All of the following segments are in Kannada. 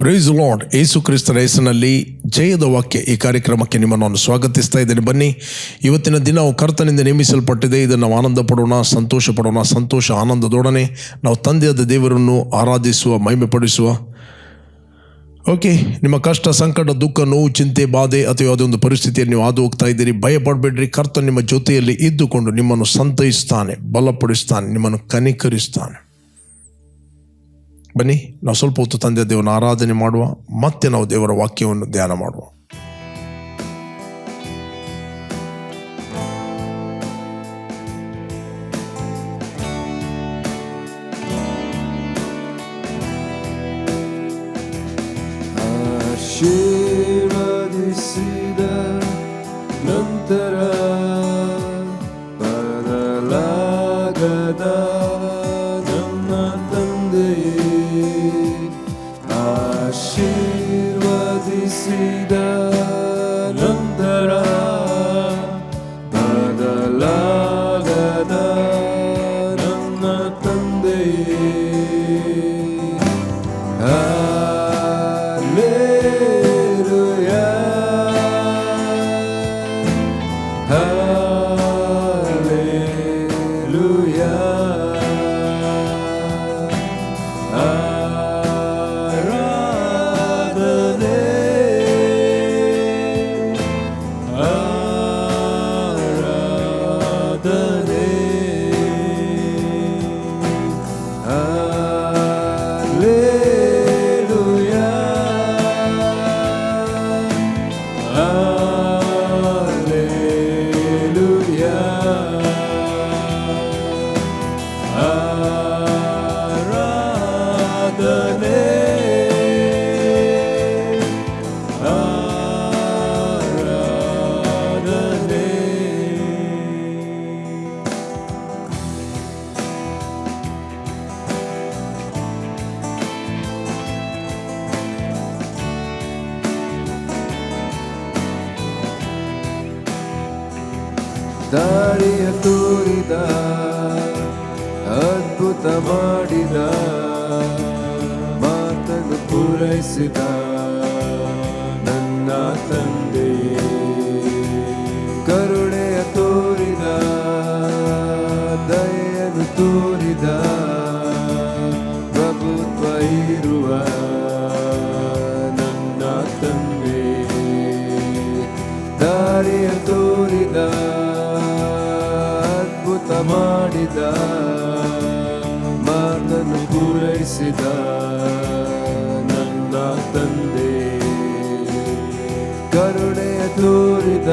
ಪ್ರೈಸ್ ಲಾರ್ಡ್ ಏಸು ಕ್ರಿಸ್ತರ ಹೆಸರಿನಲ್ಲಿ ಜಯದ ವಾಕ್ಯ ಈ ಕಾರ್ಯಕ್ರಮಕ್ಕೆ ನಿಮ್ಮನ್ನು ನಾನು ಸ್ವಾಗತಿಸ್ತಾ ಇದ್ದೇನೆ. ಬನ್ನಿ, ಇವತ್ತಿನ ದಿನವು ಕರ್ತನಿಂದ ನೇಮಿಸಲ್ಪಟ್ಟಿದೆ. ಇದನ್ನು ನಾವು ಆನಂದ ಪಡೋಣ, ಸಂತೋಷ ಪಡೋಣ, ಸಂತೋಷ ಆನಂದದೊಡನೆ ನಾವು ತಂದೆಯಾದ ದೇವರನ್ನು ಆರಾಧಿಸುವ, ಮಹಿಮೆಪಡಿಸುವ. ಓಕೆ ನಿಮ್ಮ ಕಷ್ಟ, ಸಂಕಟ, ದುಃಖ, ನೋವು, ಚಿಂತೆ, ಬಾಧೆ ಅಥವಾ ಯಾವುದೇ ಒಂದು ಪರಿಸ್ಥಿತಿಯಲ್ಲಿ ನೀವು ಹಾದು ಹೋಗ್ತಾ ಇದ್ದೀರಿ, ಭಯ ಪಡಬೇಡ್ರಿ. ಕರ್ತ ನಿಮ್ಮ ಜೊತೆಯಲ್ಲಿ ಇದ್ದುಕೊಂಡು ನಿಮ್ಮನ್ನು ಸಂತೈಸ್ತಾನೆ, ಬಲಪಡಿಸ್ತಾನೆ, ನಿಮ್ಮನ್ನು ಕನಿಕರಿಸ್ತಾನೆ. ಬನ್ನಿ, ನಾವು ಸ್ವಲ್ಪ ಹೊತ್ತು ತಂದೆ ದೇವನ ಆರಾಧನೆ ಮಾಡುವ, ಮತ್ತೆ ನಾವು ದೇವರ ವಾಕ್ಯವನ್ನು ಧ್ಯಾನ ಮಾಡುವ. ನಂತರ ದಾರಿಯ ತೋರಿದ ಅದ್ಭುತ ಮಾಡಿದ ಮಾತನ್ನು ಪೂರೈಸಿದ ನನ್ನ ತಂದೆ ಕರುಣೆಯ ತೋರಿದ ದಯನು ತೋರಿದ ಮಾಡಿದ ಮಾತನ್ನು ಪೂರೈಸಿದ ನನ್ನ ತಂದೆ. ಕರುಣೆಯ ತೋರಿದ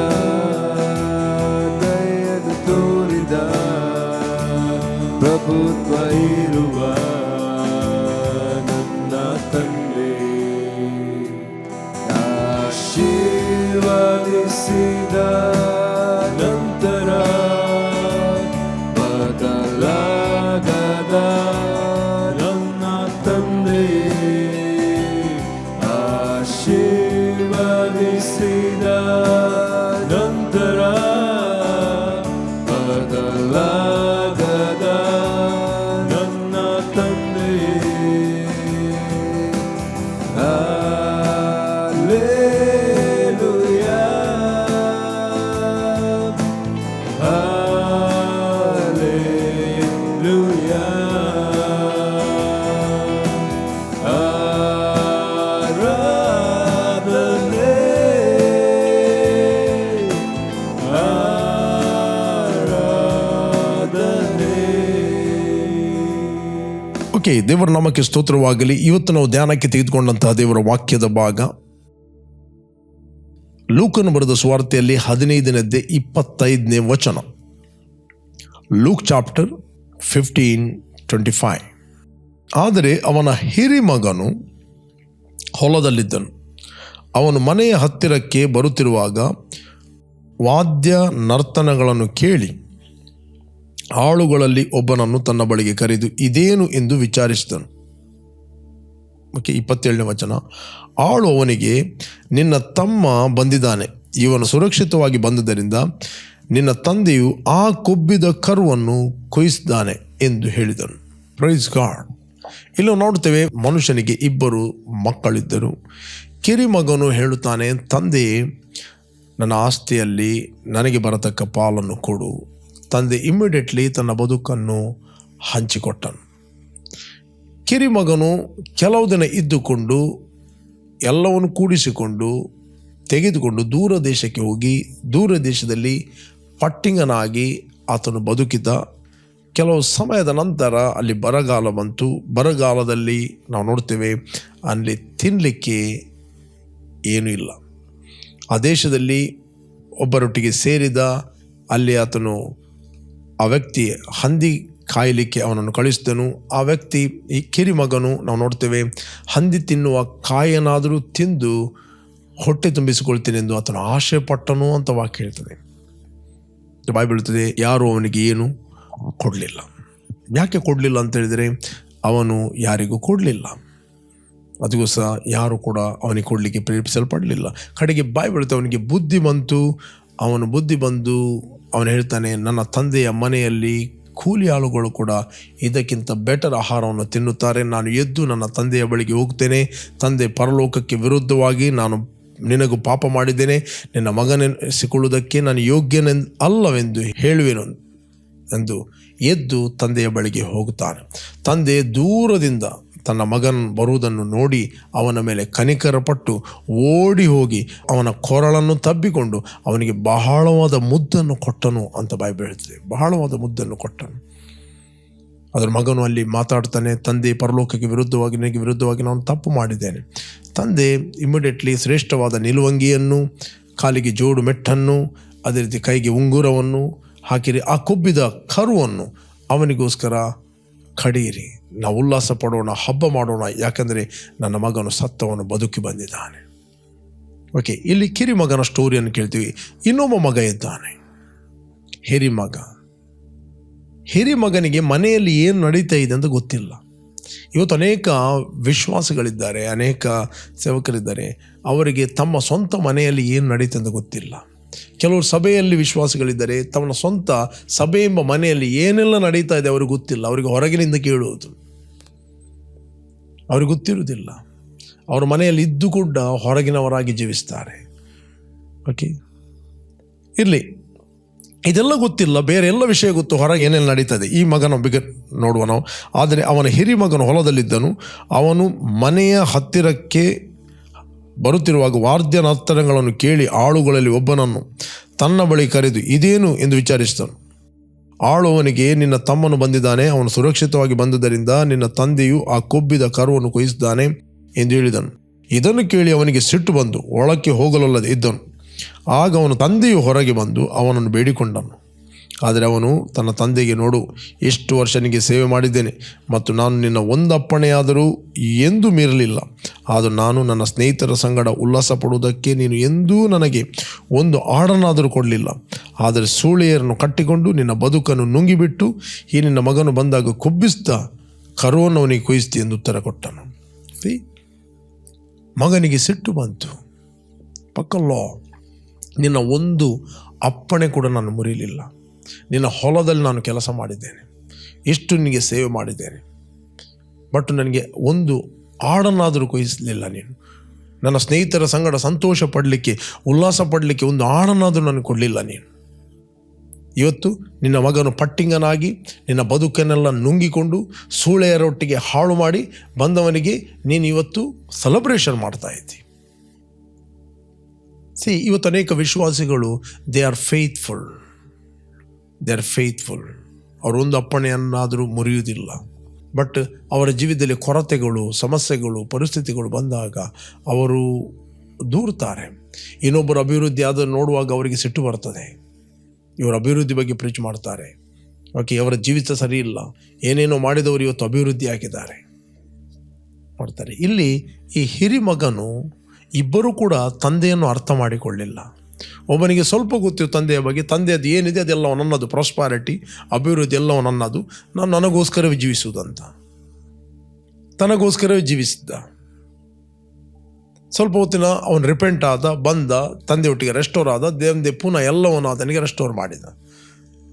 ದೇವರ ಸ್ತೋತ್ರವಾಗಲಿ. ಇವತ್ತು ನಾವು ಧ್ಯಾನಕ್ಕೆ ತೆಗೆದುಕೊಂಡಂತಹ ದೇವರ ವಾಕ್ಯದ ಭಾಗ. ಲೂಕನ್ನು ಬರೆದ ಸ್ವಾರ್ಥೆಯಲ್ಲಿ ಹದಿನೈದನೇದ್ದೇ ಇಪ್ಪತ್ತೈದನೇ ವಚನ. Luke chapter fifteen twenty five. ಆದರೆ ಅವನ ಹಿರಿಮಗನು ಹೊಲದಲ್ಲಿದ್ದನು. ಅವನು ಮನೆಯ ಹತ್ತಿರಕ್ಕೆ ಬರುತ್ತಿರುವಾಗ ವಾದ್ಯ ನರ್ತನಗಳನ್ನು ಕೇಳಿ ಆಳುಗಳಲ್ಲಿ ಒಬ್ಬನನ್ನು ತನ್ನ ಬಳಿಗೆ ಕರೆದು, ಇದೇನು ಎಂದು ವಿಚಾರಿಸಿದನು. ಓಕೆ, ಇಪ್ಪತ್ತೇಳನೇ ವಚನ. ಆಳು ಅವನಿಗೆ, ನಿನ್ನ ತಮ್ಮ ಬಂದಿದ್ದಾನೆ. ಇವನು ಸುರಕ್ಷಿತವಾಗಿ ಬಂದುದರಿಂದ ನಿನ್ನ ತಂದೆಯು ಆ ಕೊಬ್ಬಿದ ಕರುವನ್ನು ಕೊಯಿಸಿದ್ದಾನೆ ಎಂದು ಹೇಳಿದನು. ಪ್ರೈಸ್ ಗಾಡ್ ಇಲ್ಲಿ ನೋಡ್ತೇವೆ, ಮನುಷ್ಯನಿಗೆ ಇಬ್ಬರು ಮಕ್ಕಳಿದ್ದರು. ಕಿರಿಮಗನು ಹೇಳುತ್ತಾನೆ ತಂದೆ ನನ್ನ ಆಸ್ತಿಯಲ್ಲಿ ನನಗೆ ಬರತಕ್ಕ ಪಾಲನ್ನು ಕೊಡು. ತಂದೆ ಇಮ್ಮಿಡಿಯೇಟ್ಲಿ ತನ್ನ ಬದುಕನ್ನು ಹಂಚಿಕೊಟ್ಟನು. ಕಿರಿಮಗನು ಕೆಲವು ದಿನ ಇದ್ದುಕೊಂಡು ಎಲ್ಲವನ್ನು ಕೂಡಿಸಿಕೊಂಡು ತೆಗೆದುಕೊಂಡು ದೂರ ದೇಶಕ್ಕೆ ಹೋಗಿ ದೂರ ದೇಶದಲ್ಲಿ ಪಟ್ಟಿಂಗನಾಗಿ ಆತನು ಬದುಕಿದ. ಕೆಲವು ಸಮಯದ ನಂತರ ಅಲ್ಲಿ ಬರಗಾಲ ಬಂತು. ಬರಗಾಲದಲ್ಲಿ ನಾವು ನೋಡ್ತೇವೆ ಅಲ್ಲಿ ತಿನ್ನಲಿಕ್ಕೆ ಏನೂ ಇಲ್ಲ. ಆ ದೇಶದಲ್ಲಿ ಒಬ್ಬರೊಟ್ಟಿಗೆ ಸೇರಿದ ಅಲ್ಲಿ ಆತನು ಆ ವ್ಯಕ್ತಿ ಹಂದಿ ಕಾಯಲಿಕ್ಕೆ ಅವನನ್ನು ಕಳಿಸಿದನು. ಆ ವ್ಯಕ್ತಿ, ಈ ಕಿರಿಮಗನು ನಾವು ನೋಡ್ತೇವೆ, ಹಂದಿ ತಿನ್ನುವ ಕಾಯನಾದರೂ ತಿಂದು ಹೊಟ್ಟೆ ತುಂಬಿಸಿಕೊಳ್ತೀನಿ ಎಂದು ಆತನು ಆಶೆ ಪಟ್ಟನು ಅಂತ ವಾಕ್ ಹೇಳ್ತದೆ. ಬಾಯಿ ಬೀಳ್ತದೆ ಯಾರು ಅವನಿಗೆ ಏನು ಕೊಡಲಿಲ್ಲ. ಯಾಕೆ ಕೊಡಲಿಲ್ಲ ಅಂತ ಹೇಳಿದರೆ, ಅವನು ಯಾರಿಗೂ ಕೊಡಲಿಲ್ಲ. ಸಹ ಯಾರು ಕೂಡ ಅವನಿಗೆ ಕೊಡಲಿಕ್ಕೆ ಪ್ರೇರೇಪಿಸಲ್ಪಡಲಿಲ್ಲ. ಕಡೆಗೆ ಬಾಯಿ ಬೀಳುತ್ತೆ, ಅವನಿಗೆ ಬುದ್ಧಿ ಬಂತು ಅವನು ಬುದ್ಧಿ ಬಂದು ಅವನು ಹೇಳ್ತಾನೆ, ನನ್ನ ತಂದೆಯ ಮನೆಯಲ್ಲಿ ಕೂಲಿ ಆಳುಗಳು ಕೂಡ ಇದಕ್ಕಿಂತ ಬೆಟರ್ ಆಹಾರವನ್ನು ತಿನ್ನುತ್ತಾರೆ. ನಾನು ಎದ್ದು ನನ್ನ ತಂದೆಯ ಬಳಿಗೆ ಹೋಗ್ತೇನೆ. ತಂದೆ ಪರಲೋಕಕ್ಕೆ ವಿರುದ್ಧವಾಗಿ ನಾನು ನಿನಗೂ ಪಾಪ ಮಾಡಿದ್ದೇನೆ. ನಿನ್ನ ಮಗನೆನಿಸಿಕೊಳ್ಳುವುದಕ್ಕೆ ನಾನು ಯೋಗ್ಯನೆಂದು ಅಲ್ಲವೆಂದು ಹೇಳುವೆನು ಎಂದು ಎದ್ದು ತಂದೆಯ ಬಳಿಗೆ ಹೋಗುತ್ತಾನೆ. ತಂದೆ ದೂರದಿಂದ ತನ್ನ ಮಗನ್ ಬರುವುದನ್ನು ನೋಡಿ ಅವನ ಮೇಲೆ ಕನಿಕರಪಟ್ಟು ಓಡಿ ಹೋಗಿ ಅವನ ಕೊರಳನ್ನು ತಬ್ಬಿಕೊಂಡು ಅವನಿಗೆ ಬಹಳವಾದ ಮುದ್ದನ್ನು ಕೊಟ್ಟನು ಅಂತ ಬಾಯಿ ಹೇಳ್ತದೆ. ಬಹಳವಾದ ಮುದ್ದನ್ನು ಕೊಟ್ಟನು. ಅದರ ಮಗನು ಅಲ್ಲಿ ಮಾತಾಡ್ತಾನೆ, ತಂದೆ, ಪರಲೋಕಕ್ಕೆ ವಿರುದ್ಧವಾಗಿ ನನಗೆ ವಿರುದ್ಧವಾಗಿ ನಾನು ತಪ್ಪು ಮಾಡಿದ್ದೇನೆ. ತಂದೆ ಇಮಿಡಿಯೇಟ್ಲಿ ಶ್ರೇಷ್ಠವಾದ ನಿಲುವಂಗಿಯನ್ನು, ಕಾಲಿಗೆ ಜೋಡು ಮೆಟ್ಟನ್ನು, ಅದೇ ರೀತಿ ಕೈಗೆ ಉಂಗುರವನ್ನು ಹಾಕಿರಿ, ಆ ಕೊಬ್ಬಿದ ಕರುವನ್ನು ಅವನಿಗೋಸ್ಕರ ಕಡಿಯಿರಿ. ನಾವು ಉಲ್ಲಾಸ ಪಡೋಣ, ಹಬ್ಬ ಮಾಡೋಣ, ಯಾಕಂದರೆ ನನ್ನ ಮಗನು ಸತ್ತವನು ಬದುಕಿ ಬಂದಿದ್ದಾನೆ. ಓಕೆ ಇಲ್ಲಿ ಕಿರಿ ಮಗನ ಸ್ಟೋರಿಯನ್ನು ಕೇಳ್ತೀವಿ. ಇನ್ನೊಬ್ಬ ಮಗ ಇದ್ದಾನೆ. ಹಿರಿ ಮಗ ಹಿರಿ ಮಗನಿಗೆ ಮನೆಯಲ್ಲಿ ಏನು ನಡೀತಾ ಇದೆ ಅಂತ ಗೊತ್ತಿಲ್ಲ. ಇವತ್ತು ಅನೇಕ ವಿಶ್ವಾಸಗಳಿದ್ದಾರೆ, ಅನೇಕ ಸೇವಕರಿದ್ದಾರೆ. ಅವರಿಗೆ ತಮ್ಮ ಸ್ವಂತ ಮನೆಯಲ್ಲಿ ಏನು ನಡೀತಂದು ಅಂತ ಗೊತ್ತಿಲ್ಲ. ಕೆಲವರು ಸಭೆಯಲ್ಲಿ ವಿಶ್ವಾಸಗಳಿದ್ದರೆ ತಮ್ಮ ಸ್ವಂತ ಸಭೆ ಎಂಬ ಮನೆಯಲ್ಲಿ ಏನೆಲ್ಲ ನಡೀತಾ ಇದೆ ಅವ್ರಿಗೆ ಗೊತ್ತಿಲ್ಲ. ಅವರಿಗೆ ಹೊರಗಿನಿಂದ ಕೇಳುವುದು. ಅವ್ರಿಗೆ ಗೊತ್ತಿರುವುದಿಲ್ಲ. ಅವರ ಮನೆಯಲ್ಲಿ ಇದ್ದು ಕೂಡ ಹೊರಗಿನವರಾಗಿ ಜೀವಿಸ್ತಾರೆ. ಓಕೆ ಇರಲಿ. ಇದೆಲ್ಲ ಗೊತ್ತಿಲ್ಲ. ಬೇರೆ ಎಲ್ಲ ವಿಷಯ ಗೊತ್ತು. ಹೊರಗೆ ಏನೇನು ನಡೀತದೆ? ಈ ಮಗನ ಬಿಗ ನೋಡುವ ನಾವು. ಆದರೆ ಅವನ ಹಿರಿ ಮಗನು ಹೊಲದಲ್ಲಿದ್ದನು. ಅವನು ಮನೆಯ ಹತ್ತಿರಕ್ಕೆ ಬರುತ್ತಿರುವಾಗ ವಾದ್ಯ ನರ್ತನಗಳನ್ನು ಕೇಳಿ ಆಳುಗಳಲ್ಲಿ ಒಬ್ಬನನ್ನು ತನ್ನ ಬಳಿ ಕರೆದು, ಇದೇನು? ಎಂದು ವಿಚಾರಿಸಿದನು. ಆಳುವನಿಗೆ ನಿನ್ನ ತಮ್ಮನು ಬಂದಿದ್ದಾನೆ, ಅವನು ಸುರಕ್ಷಿತವಾಗಿ ಬಂದುದರಿಂದ ನಿನ್ನ ತಂದೆಯು ಆ ಕೊಬ್ಬಿದ ಕರುವನ್ನು ಕೊಯಿಸಿದ್ದಾನೆ, ಎಂದು ಹೇಳಿದನು. ಇದನ್ನು ಕೇಳಿ ಅವನಿಗೆ ಸಿಟ್ಟು ಬಂದು ಒಳಕ್ಕೆ ಹೋಗಲಲ್ಲದೆ ಇದ್ದನು. ಆಗ ಅವನು ತಂದೆಯು ಹೊರಗೆ ಬಂದು ಅವನನ್ನು ಬೇಡಿಕೊಂಡನು. ಆದರೆ ಅವನು ತನ್ನ ತಂದೆಗೆ ನೋಡು, ಎಷ್ಟು ವರ್ಷ ನಿನಗೆ ಸೇವೆ ಮಾಡಿದ್ದೇನೆ ಮತ್ತು ನಾನು ನಿನ್ನ ಒಂದು ಅಪ್ಪಣೆಯಾದರೂ ಎಂದೂ ಮೀರಲಿಲ್ಲ. ಆದರೂ ನಾನು ನನ್ನ ಸ್ನೇಹಿತರ ಸಂಗಡ ಉಲ್ಲಾಸ ಪಡುವುದಕ್ಕೆ ನೀನು ಎಂದೂ ನನಗೆ ಒಂದು ಆಡನಾದರೂ ಕೊಡಲಿಲ್ಲ. ಆದರೆ ಸೂಳೆಯರನ್ನು ಕಟ್ಟಿಕೊಂಡು ನಿನ್ನ ಬದುಕನ್ನು ನುಂಗಿಬಿಟ್ಟು ಈ ನಿನ್ನ ಮಗನು ಬಂದಾಗ ಕೊಬ್ಬಿಸ್ತಾ ಕರುವನ್ನು ಅವನಿಗೆ ಕುಯಿಸ್ತಿ ಎಂದು ಉತ್ತರ ಕೊಟ್ಟನು? ಮಗನಿಗೆ ಸಿಟ್ಟು ಬಂತು. ಪಕ್ಕಲ್ಲೋ, ನಿನ್ನ ಒಂದು ಅಪ್ಪಣೆ ಕೂಡ ನಾನು ಮುರಿಲಿಲ್ಲ. ನಿನ್ನ ಹೊಲದಲ್ಲಿ ನಾನು ಕೆಲಸ ಮಾಡಿದ್ದೇನೆ. ಎಷ್ಟು ನಿನಗೆ ಸೇವೆ ಮಾಡಿದ್ದೇನೆ. ಬಟ್ ನನಗೆ ಒಂದು ಹಾಡನ್ನಾದರೂ ಕೊಯಿಸಲಿಲ್ಲ ನೀನು. ನನ್ನ ಸ್ನೇಹಿತರ ಸಂಗಡ ಸಂತೋಷ ಪಡಲಿಕ್ಕೆ, ಉಲ್ಲಾಸ ಪಡಲಿಕ್ಕೆ ಒಂದು ಹಾಡನ್ನಾದರೂ ನನಗೆ ಕೊಡಲಿಲ್ಲ ನೀನು. ಇವತ್ತು ನಿನ್ನ ಮಗನು ಪಟ್ಟಿಂಗನಾಗಿ, ನಿನ್ನ ಬದುಕನ್ನೆಲ್ಲ ನುಂಗಿಕೊಂಡು ಸೂಳೆಯರೊಟ್ಟಿಗೆ ಹಾಳು ಮಾಡಿ ಬಂದವನಿಗೆ ನೀನು ಇವತ್ತು ಸೆಲೆಬ್ರೇಷನ್ ಮಾಡ್ತಾ ಇದ್ದಿ. ಸಿ ಇವತ್ತು ಅನೇಕ ವಿಶ್ವಾಸಿಗಳು they are faithful they are faithful ಅವರೊಂದು ಅಪ್ಪಣೆಯನ್ನಾದರೂ ಮುರಿಯುವುದಿಲ್ಲ. ಬಟ್ ಅವರ ಜೀವಿತದಲ್ಲಿ ಕೊರತೆಗಳು, ಸಮಸ್ಯೆಗಳು, ಪರಿಸ್ಥಿತಿಗಳು ಬಂದಾಗ ಅವರು ದೂರುತ್ತಾರೆ. ಇನ್ನೊಬ್ಬರು ಅಭಿವೃದ್ಧಿ ಆದರೂ ನೋಡುವಾಗ ಅವರಿಗೆ ಸಿಟ್ಟು ಬರ್ತದೆ. ಇವರು ಅಭಿವೃದ್ಧಿ ಬಗ್ಗೆ ಪ್ರೀಚ್ ಮಾಡ್ತಾರೆ. ಓಕೆ ಅವರ ಜೀವಿತ ಸರಿ ಇಲ್ಲ. ಏನೇನೋ ಮಾಡಿದವರು ಇವತ್ತು ಅಭಿವೃದ್ಧಿ ಆಗಿದ್ದಾರೆ. ಮಾಡ್ತಾರೆ. ಇಲ್ಲಿ ಈ ಹಿರಿ ಮಗನು ಇಬ್ಬರೂ ಕೂಡ ತಂದೆಯನ್ನು ಅರ್ಥ ಮಾಡಿಕೊಳ್ಳಿಲ್ಲ. ಒಬ್ಬನಿಗೆ ಸ್ವಲ್ಪ ಗೊತ್ತಿತ್ತು ತಂದೆಯ ಬಗ್ಗೆ. ತಂದೆ ಅದು ಏನಿದೆ ಅದೆಲ್ಲ ನನ್ನದು ಪ್ರಾಸ್ಪಾರಿಟಿ ಅಭಿವೃದ್ಧಿ ಎಲ್ಲವೂ ನನ್ನದು. ನಾನು ನನಗೋಸ್ಕರವೇ ಜೀವಿಸುವುದಂತ. ತನಗೋಸ್ಕರವೇ ಜೀವಿಸಿದ್ದ. ಸ್ವಲ್ಪ ಹೊತ್ತಿನ ಅವನು ರಿಪೆಂಟ್ ಆದ, ಬಂದ, ತಂದೆ ಒಟ್ಟಿಗೆ ರೆಸ್ಟೋರ್ ಆದ ದೇವಂದೆ ಪುನಃ ಎಲ್ಲವನ್ನು ಆತನಿಗೆ ರೆಸ್ಟೋರ್ ಮಾಡಿದ.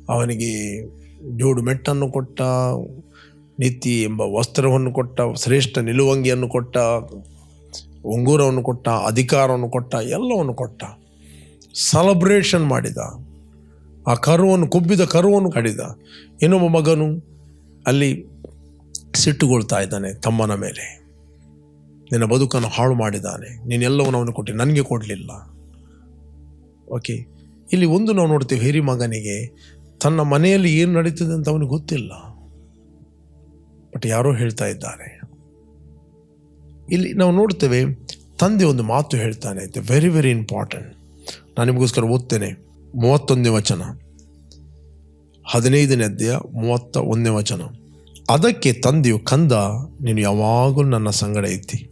ಅವನಿಗೆ ಜೋಡು ಮೆಟ್ಟನ್ನು ಕೊಟ್ಟ ನೀತಿ ಎಂಬ ವಸ್ತ್ರವನ್ನು ಕೊಟ್ಟ, ಶ್ರೇಷ್ಠ ನಿಲುವಂಗಿಯನ್ನು ಕೊಟ್ಟ, ಉಂಗುರವನ್ನು ಕೊಟ್ಟ, ಅಧಿಕಾರವನ್ನು ಕೊಟ್ಟ, ಎಲ್ಲವನ್ನು ಕೊಟ್ಟ. ಸೆಲೆಬ್ರೇಷನ್ ಮಾಡಿದ. ಆ ಕರುವನ್ನು, ಕೊಬ್ಬಿದ ಕರುವನ್ನು ಕಡಿದ. ಇನ್ನೊಬ್ಬ ಮಗನು ಅಲ್ಲಿ ಸಿಟ್ಟುಗೊಳ್ತಾ ಇದ್ದಾನೆ ತಮ್ಮನ ಮೇಲೆ. ನಿನ್ನ ಬದುಕನ್ನು ಹಾಳು ಮಾಡಿದ್ದಾನೆ. ನೀನೆಲ್ಲವನ್ನು ಅವನು ಕೊಟ್ಟು. ನನಗೆ ಕೊಡಲಿಲ್ಲ. ಓಕೆ ಇಲ್ಲಿ ಒಂದು ನಾವು ನೋಡ್ತೀವಿ, ಹಿರಿ ಮಗನಿಗೆ ತನ್ನ ಮನೆಯಲ್ಲಿ ಏನು ನಡೀತದೆ ಅಂತ ಅವನಿಗೆ ಗೊತ್ತಿಲ್ಲ. ಬಟ್ ಯಾರೋ ಹೇಳ್ತಾ ಇದ್ದಾರೆ. ಇಲ್ಲಿ ನಾವು ನೋಡ್ತೇವೆ, ತಂದೆ ಒಂದು ಮಾತು ಹೇಳ್ತಾನೆ ಇತ್ತು ವೆರಿ ವೆರಿ ಇಂಪಾರ್ಟೆಂಟ್ ನಾನು ನಿಮಗೋಸ್ಕರ ಓದ್ತೇನೆ. ಮೂವತ್ತೊಂದನೇ ವಚನ. ಹದಿನೈದನೇ ಅಧ್ಯಾಯ ಮೂವತ್ತ ಒಂದನೇ ವಚನ. ಅದಕ್ಕೆ ತಂದೆಯು, ಕಂದ, ನೀನು ಯಾವಾಗಲೂ ನನ್ನ ಸಂಗಡ ಐತಿ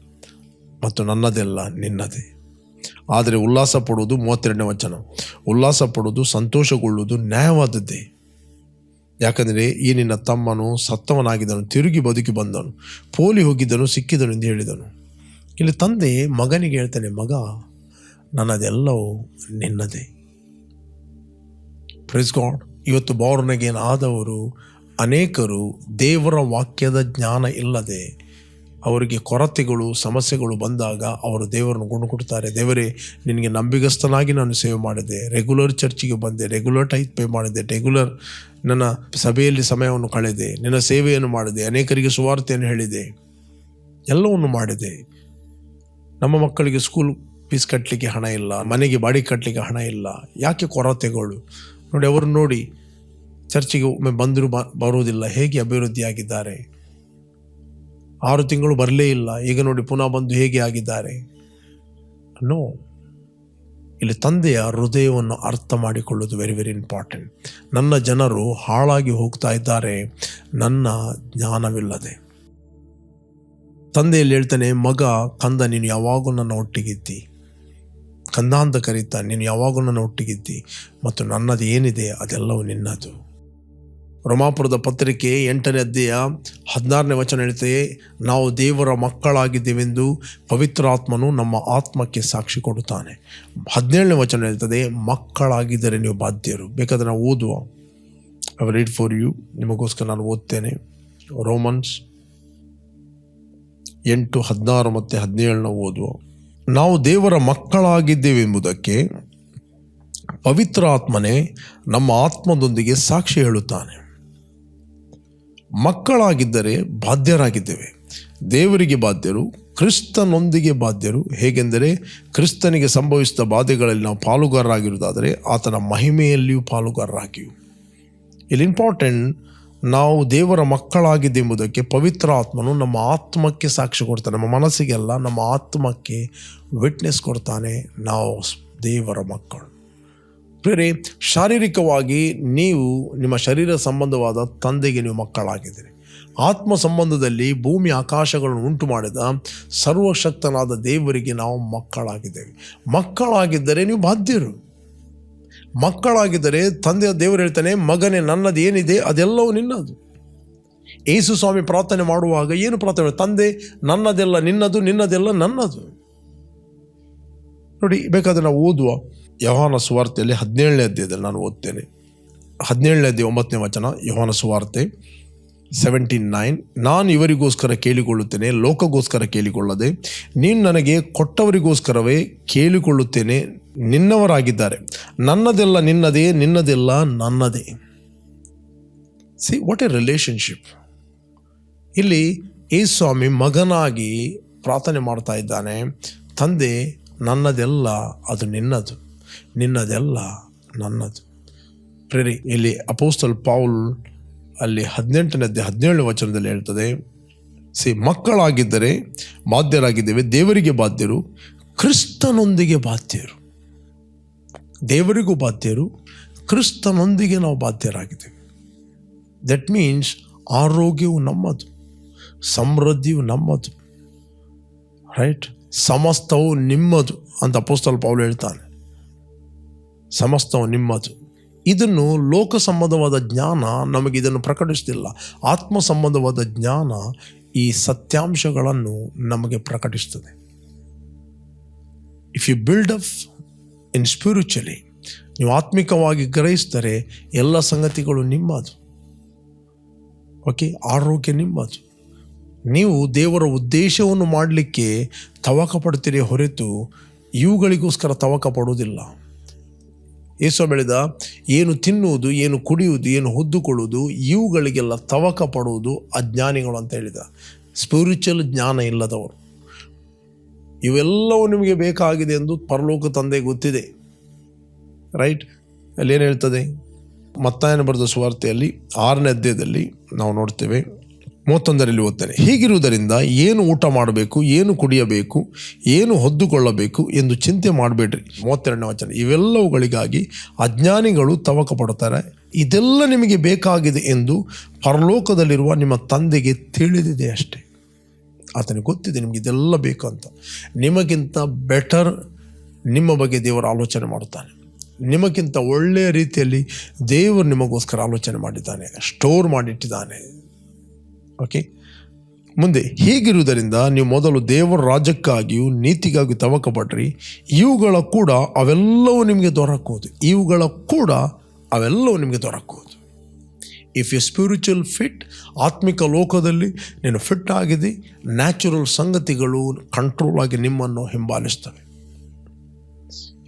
ಮತ್ತು ನನ್ನದೆಲ್ಲ ನಿನ್ನದೇ. ಆದರೆ ಉಲ್ಲಾಸ ಪಡುವುದು ಮೂವತ್ತೆರಡನೇ ವಚನ. ಉಲ್ಲಾಸ ಪಡುವುದು, ಸಂತೋಷಗೊಳ್ಳುವುದು ನ್ಯಾಯವಾದದ್ದೇ. ಯಾಕಂದರೆ ಈ ನಿನ್ನ ತಮ್ಮನು ಸತ್ತವನಾಗಿದ್ದನು, ತಿರುಗಿ ಬದುಕಿ ಬಂದನು ಪೋಲಿ ಹೋಗಿದ್ದನು, ಸಿಕ್ಕಿದನು ಎಂದು ಹೇಳಿದನು. ಇಲ್ಲಿ ತಂದೆ ಮಗನಿಗೆ ಹೇಳ್ತಾನೆ, ಮಗ ನನ್ನದೆಲ್ಲವೂ ನಿನ್ನದೇ. ಪ್ರಿಸ್ ಗಾಡ್ ಇವತ್ತು ಬಾರ್ನಗೇನ್ ಆದವರು ಅನೇಕರು ದೇವರ ವಾಕ್ಯದ ಜ್ಞಾನ ಇಲ್ಲದೆ ಅವರಿಗೆ ಕೊರತೆಗಳು, ಸಮಸ್ಯೆಗಳು ಬಂದಾಗ ಅವರು ದೇವರನ್ನು ಗುಣಕೊಡ್ತಾರೆ. ದೇವರೇ, ನಿನಗೆ ನಂಬಿಗಸ್ತನಾಗಿ ನಾನು ಸೇವೆ ಮಾಡಿದೆ. ರೆಗ್ಯುಲರ್ ಚರ್ಚಿಗೆ ಬಂದೆ. ರೆಗ್ಯುಲರ್ ಟೈಪ್ ಪೇ ಮಾಡಿದೆ. ರೆಗ್ಯುಲರ್ ನನ್ನ ಸಭೆಯಲ್ಲಿ ಸಮಯವನ್ನು ಕಳೆದೆ. ನಿನ್ನ ಸೇವೆಯನ್ನು ಮಾಡಿದೆ. ಅನೇಕರಿಗೆ ಸುವಾರ್ತೆಯನ್ನು ಹೇಳಿದೆ. ಎಲ್ಲವನ್ನು ಮಾಡಿದೆ. ನಮ್ಮ ಮಕ್ಕಳಿಗೆ ಸ್ಕೂಲ್ ಫೀಸ್ ಕಟ್ಟಲಿಕ್ಕೆ ಹಣ ಇಲ್ಲ, ಮನೆಗೆ ಬಾಡಿ ಕಟ್ಟಲಿಕ್ಕೆ ಹಣ ಇಲ್ಲ, ಯಾಕೆ ಕೊರತೆಗಳು? ನೋಡಿ, ಅವರು ನೋಡಿ, ಚರ್ಚಿಗೆ ಒಮ್ಮೆ ಬಂದರೂ ಬರುವುದಿಲ್ಲ, ಹೇಗೆ ಅಭಿವೃದ್ಧಿಯಾಗಿದ್ದಾರೆ? ಆರು ತಿಂಗಳು ಬರಲೇ ಇಲ್ಲ, ಈಗ ನೋಡಿ ಪುನಃ ಬಂದು ಹೇಗೆ ಆಗಿದ್ದಾರೆ? ನೋ ಇಲ್ಲಿ ತಂದೆಯ ಹೃದಯವನ್ನು ಅರ್ಥ ಮಾಡಿಕೊಳ್ಳೋದು ವೆರಿ ವೆರಿ ಇಂಪಾರ್ಟೆಂಟ್ ನನ್ನ ಜನರು ಹಾಳಾಗಿ ಹೋಗ್ತಾ ಇದ್ದಾರೆ, ನನ್ನ ಜ್ಞಾನವಿಲ್ಲದೆ. ತಂದೆಯಲ್ಲಿ ಹೇಳ್ತಾನೆ, ಮಗ, ಕಂದ, ನೀನು ಯಾವಾಗೂ ನನ್ನ ಒಟ್ಟಿಗಿದ್ದಿ. ಕಂದ ಅಂತ ಕರೀತಾ ನೀನು ಯಾವಾಗೂ ನನ್ನ ಒಟ್ಟಿಗಿದ್ದಿ ಮತ್ತು ನನ್ನದು ಏನಿದೆ ಅದೆಲ್ಲವೂ ನಿನ್ನದು. ರೋಮಾಪುರದ ಪತ್ರಿಕೆ ಎಂಟನೇ ಅಧ್ಯಾಯ ಹದಿನಾರನೇ ವಚನ ಹೇಳ್ತೇವೆ ನಾವು ದೇವರ ಮಕ್ಕಳಾಗಿದ್ದೇವೆಂದು ಪವಿತ್ರ ಆತ್ಮನು ನಮ್ಮ ಆತ್ಮಕ್ಕೆ ಸಾಕ್ಷಿ ಕೊಡುತ್ತಾನೆ. ಹದಿನೇಳನೇ ವಚನ ಹೇಳ್ತದೆ, ಮಕ್ಕಳಾಗಿದ್ದರೆ ನೀವು ಬಾಧ್ಯರು. ಬೇಕಾದರೆ ನಾವು ಓದುವ. ಐ ರೀಡ್ ಫಾರ್ ಯು ನಿಮಗೋಸ್ಕರ ನಾನು ಓದ್ತೇನೆ. ರೋಮನ್ಸ್ ಎಂಟು ಹದಿನಾರು ಮತ್ತು ಹದಿನೇಳನ್ನ ಓದುವ. ನಾವು ದೇವರ ಮಕ್ಕಳಾಗಿದ್ದೇವೆಂಬುದಕ್ಕೆ ಪವಿತ್ರ ಆತ್ಮನೇ ನಮ್ಮ ಆತ್ಮದೊಂದಿಗೆ ಸಾಕ್ಷಿ ಹೇಳುತ್ತಾನೆ. ಮಕ್ಕಳಾಗಿದ್ದರೆ ಬಾಧ್ಯರಾಗಿದ್ದೇವೆ. ದೇವರಿಗೆ ಬಾಧ್ಯರು, ಕ್ರಿಸ್ತನೊಂದಿಗೆ ಬಾಧ್ಯರು. ಹೇಗೆಂದರೆ ಕ್ರಿಸ್ತನಿಗೆ ಸಂಭವಿಸಿದ ಬಾಧೆಗಳಲ್ಲಿ ನಾವು ಪಾಲುಗಾರರಾಗಿರುವುದಾದರೆ ಆತನ ಮಹಿಮೆಯಲ್ಲಿಯೂ ಪಾಲುಗಾರರಾಗಿಯೂ. ಇಲ್ಲಿ ಇಂಪಾರ್ಟೆಂಟ್ ನಾವು ದೇವರ ಮಕ್ಕಳಾಗಿದ್ದೆಂಬುದಕ್ಕೆ ಪವಿತ್ರ ಆತ್ಮನು ನಮ್ಮ ಆತ್ಮಕ್ಕೆ ಸಾಕ್ಷಿ ಕೊಡ್ತಾನೆ. ನಮ್ಮ ಮನಸ್ಸಿಗೆಲ್ಲ ನಮ್ಮ ಆತ್ಮಕ್ಕೆ ವಿಟ್ನೆಸ್ ಕೊಡ್ತಾನೆ. ನಾವು ದೇವರ ಮಕ್ಕಳು. ಬೇರೆ ಶಾರೀರಿಕವಾಗಿ ನೀವು ನಿಮ್ಮ ಶರೀರ ಸಂಬಂಧವಾದ ತಂದೆಗೆ ನೀವು ಮಕ್ಕಳಾಗಿದ್ದೀರಿ. ಆತ್ಮ ಸಂಬಂಧದಲ್ಲಿ ಭೂಮಿ ಆಕಾಶಗಳನ್ನು ಉಂಟು ಮಾಡಿದ ಸರ್ವಶಕ್ತನಾದ ದೇವರಿಗೆ ನಾವು ಮಕ್ಕಳಾಗಿದ್ದೇವೆ. ಮಕ್ಕಳಾಗಿದ್ದರೆ ನೀವು ಬಾಧ್ಯರು. ಮಕ್ಕಳಾಗಿದ್ದರೆ ತಂದೆಯ ದೇವರು ಹೇಳ್ತಾನೆ, ಮಗನೇ, ನನ್ನದು ಏನಿದೆ ಅದೆಲ್ಲವೂ ನಿನ್ನದು. ಯೇಸು ಸ್ವಾಮಿ ಪ್ರಾರ್ಥನೆ ಮಾಡುವಾಗ ಏನು ಪ್ರಾರ್ಥನೆ ತಂದೆ, ನನ್ನದೆಲ್ಲ ನಿನ್ನದು, ನಿನ್ನದೆಲ್ಲ ನನ್ನದು. ನೋಡಿ, ಬೇಕಾದ್ರೆ ನಾವು ಓದುವ ಯವಾನ ಸುವಾರ್ತೆಯಲ್ಲಿ ಹದಿನೇಳನೇ ಅಧ್ಯಾಯದಲ್ಲಿ ನಾನು ಓದ್ತೇನೆ. ಹದಿನೇಳನೇ ಅಧ್ಯಾಯ ಒಂಬತ್ತನೇ ವಚನ ಯವಾನ ಸುವಾರ್ತೆ ಸೆವೆಂಟೀನ್ ನೈನ್, ನಾನು ಇವರಿಗೋಸ್ಕರ ಕೇಳಿಕೊಳ್ಳುತ್ತೇನೆ ಲೋಕಗೋಸ್ಕರ ಕೇಳಿಕೊಳ್ಳದೆ, ನೀನು ನನಗೆ ಕೊಟ್ಟವರಿಗೋಸ್ಕರವೇ ಕೇಳಿಕೊಳ್ಳುತ್ತೇನೆ ನಿನ್ನವರಾಗಿದ್ದಾರೆ. ನನ್ನದೆಲ್ಲ ನಿನ್ನದೇ, ನಿನ್ನದೆಲ್ಲ ನನ್ನದೇ. ಸಿ ವಾಟ್ ಎ ರಿಲೇಷನ್ಶಿಪ್ ಇಲ್ಲಿ ಈ ಸ್ವಾಮಿ ಮಗನಾಗಿ ಪ್ರಾರ್ಥನೆ ಮಾಡ್ತಾ ಇದ್ದಾನೆ. ತಂದೆ, ನನ್ನದೆಲ್ಲ ಅದು ನಿನ್ನದು, ನಿನ್ನದೆಲ್ಲ ನನ್ನದು. ಪ್ರೇರಿ ಇಲ್ಲಿ ಅಪೋಸ್ತಲ್ ಪೌಲ್ ಅಲ್ಲಿ ಹದಿನೆಂಟನೇ ಹದಿನೇಳನೇ ವಚನದಲ್ಲಿ ಹೇಳ್ತದೆ, ಸಿ, ಮಕ್ಕಳಾಗಿದ್ದರೆ ಬಾಧ್ಯರಾಗಿದ್ದೇವೆ, ದೇವರಿಗೆ ಬಾಧ್ಯರು, ಕ್ರಿಸ್ತನೊಂದಿಗೆ ಬಾಧ್ಯರು. ದೇವರಿಗೂ ಬಾಧ್ಯರು, ಕ್ರಿಸ್ತನೊಂದಿಗೆ ನಾವು ಬಾಧ್ಯರಾಗಿದ್ದೇವೆ. ದಟ್ ಮೀನ್ಸ್ ಆರೋಗ್ಯವು ನಮ್ಮದು, ಸಮೃದ್ಧಿಯು ನಮ್ಮದು ರೈಟ್ ಸಮಸ್ತವು ನಿಮ್ಮದು ಅಂತ ಪೋಸ್ತಲ್ ಪೌಲ್ ಹೇಳ್ತಾನೆ. ಸಮಸ್ತವು ನಿಮ್ಮದು. ಇದನ್ನು ಲೋಕ ಸಂಬಂಧವಾದ ಜ್ಞಾನ ನಮಗೆ ಇದನ್ನು ಪ್ರಕಟಿಸ್ತಿಲ್ಲ. ಆತ್ಮ ಸಂಬಂಧವಾದ ಜ್ಞಾನ ಈ ಸತ್ಯಾಂಶಗಳನ್ನು ನಮಗೆ ಪ್ರಕಟಿಸ್ತದೆ. If you build up in spiritually ನೀವು ಆತ್ಮಿಕವಾಗಿ ಗ್ರಹಿಸಿದರೆ ಎಲ್ಲ ಸಂಗತಿಗಳು ನಿಮ್ಮದು. ಓಕೆ ಆರೋಗ್ಯ ನಿಮ್ಮದು. ನೀವು ದೇವರ ಉದ್ದೇಶವನ್ನು ಮಾಡಲಿಕ್ಕೆ ತವಕ ಪಡ್ತೀರಿ ಹೊರತು ಇವುಗಳಿಗೋಸ್ಕರ ತವಕ ಪಡುವುದಿಲ್ಲ. ಯೇಸು ಬೆಳೆದ ಏನು ತಿನ್ನುವುದು, ಏನು ಕುಡಿಯುವುದು, ಏನು ಹೊದ್ದುಕೊಳ್ಳುವುದು, ಇವುಗಳಿಗೆಲ್ಲ ತವಕ ಪಡುವುದು ಅಜ್ಞಾನಿಗಳು ಅಂತ ಹೇಳಿದ. ಸ್ಪಿರಿಚುವಲ್ ಜ್ಞಾನ ಇಲ್ಲದವರು. ಇವೆಲ್ಲವೂ ನಿಮಗೆ ಬೇಕಾಗಿದೆ ಎಂದು ಪರಲೋಕ ತಂದೆ ಗೊತ್ತಿದೆ. ರೈಟ್ ಅಲ್ಲಿ ಏನು ಹೇಳ್ತದೆ? ಮತ್ತಾಯನ ಬರೆದ ಸುವಾರ್ತೆಯಲ್ಲಿ ಆರನೇ ಅಧ್ಯಾಯದಲ್ಲಿ ನಾವು ನೋಡ್ತೇವೆ. ಮೂವತ್ತೊಂದರಲ್ಲಿ ಓದ್ತಾರೆ ಹೀಗಿರುವುದರಿಂದ ಏನು ಊಟ ಮಾಡಬೇಕು, ಏನು ಕುಡಿಯಬೇಕು, ಏನು ಹೊದ್ದುಕೊಳ್ಳಬೇಕು ಎಂದು ಚಿಂತೆ ಮಾಡಬೇಡ್ರಿ. ಮೂವತ್ತೆರಡನೇ ವಚನ, ಇವೆಲ್ಲವುಗಳಿಗಾಗಿ ಅಜ್ಞಾನಿಗಳು ತವಕ ಪಡ್ತಾರೆ ಇದೆಲ್ಲ ನಿಮಗೆ ಬೇಕಾಗಿದೆ ಎಂದು ಪರಲೋಕದಲ್ಲಿರುವ ನಿಮ್ಮ ತಂದೆಗೆ ತಿಳಿದಿದೆ ಅಷ್ಟೇ. ಆತನಿಗೆ ಗೊತ್ತಿದೆ ನಿಮಗೆ ಇದೆಲ್ಲ ಬೇಕು ಅಂತ. ನಿಮಗಿಂತ ಬೆಟರ್ ನಿಮ್ಮ ಬಗ್ಗೆ ದೇವರು ಆಲೋಚನೆ ಮಾಡುತ್ತಾನೆ. ನಿಮಗಿಂತ ಒಳ್ಳೆಯ ರೀತಿಯಲ್ಲಿ ದೇವರು ನಿಮಗೋಸ್ಕರ ಆಲೋಚನೆ ಮಾಡಿದ್ದಾನೆ ಸ್ಟೋರ್ ಮಾಡಿಟ್ಟಿದ್ದಾನೆ. ಓಕೆ ಮುಂದೆ, ಹೀಗಿರುವುದರಿಂದ ನೀವು ಮೊದಲು ದೇವರ ರಾಜ್ಯಕ್ಕಾಗಿಯೂ ನೀತಿಗಾಗಿ ತವಕ ಪಡ್ರಿ ಇವುಗಳ ಕೂಡ ಅವೆಲ್ಲವೂ ನಿಮಗೆ ದೊರಕುವುದು. ಇವುಗಳ ಕೂಡ ಅವೆಲ್ಲವೂ ನಿಮಗೆ ದೊರಕುವುದು. ಇಫ್ ಯು ಸ್ಪಿರಿಚುವಲ್ ಫಿಟ್ ಆತ್ಮಿಕ ಲೋಕದಲ್ಲಿ ನೀನು ಫಿಟ್ ಆಗಿದೆ ನ್ಯಾಚುರಲ್ ಸಂಗತಿಗಳು ಕಂಟ್ರೋಲ್ ಆಗಿ ನಿಮ್ಮನ್ನು ಹಿಂಬಾಲಿಸ್ತವೆ.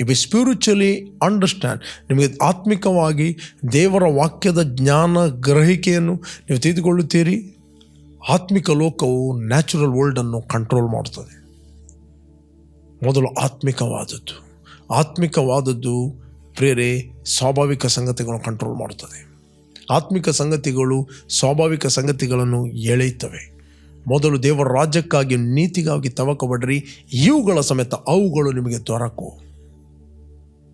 ಇಫ್ ಯು ಸ್ಪಿರಿಚುವಲಿ ಅಂಡರ್ಸ್ಟ್ಯಾಂಡ್ ನಿಮಗೆ ಆತ್ಮಿಕವಾಗಿ ದೇವರ ವಾಕ್ಯದ ಜ್ಞಾನ ಗ್ರಹಿಕೆಯನ್ನು ನೀವು ತಿಳಿದುಕೊಳ್ಳುತ್ತೀರಿ, ಆತ್ಮಿಕ ಲೋಕವು ನ್ಯಾಚುರಲ್ ವರ್ಲ್ಡನ್ನು ಕಂಟ್ರೋಲ್ ಮಾಡ್ತದೆ ಮೊದಲು ಆತ್ಮಿಕವಾದದ್ದು. ಆತ್ಮಿಕವಾದದ್ದು ಪ್ರೇರೆ ಸ್ವಾಭಾವಿಕ ಸಂಗತಿಗಳನ್ನು ಕಂಟ್ರೋಲ್ ಮಾಡುತ್ತದೆ. ಆತ್ಮಿಕ ಸಂಗತಿಗಳು, ಸ್ವಾಭಾವಿಕ ಸಂಗತಿಗಳನ್ನು ಎಳೆಯುತ್ತವೆ. ಮೊದಲು ದೇವರ ರಾಜ್ಯಕ್ಕಾಗಿ, ನೀತಿಗಾಗಿ ತವಕಬಡ್ರಿ ಇವುಗಳ ಸಮೇತ ಅವುಗಳು ನಿಮಗೆ ದೊರಕು.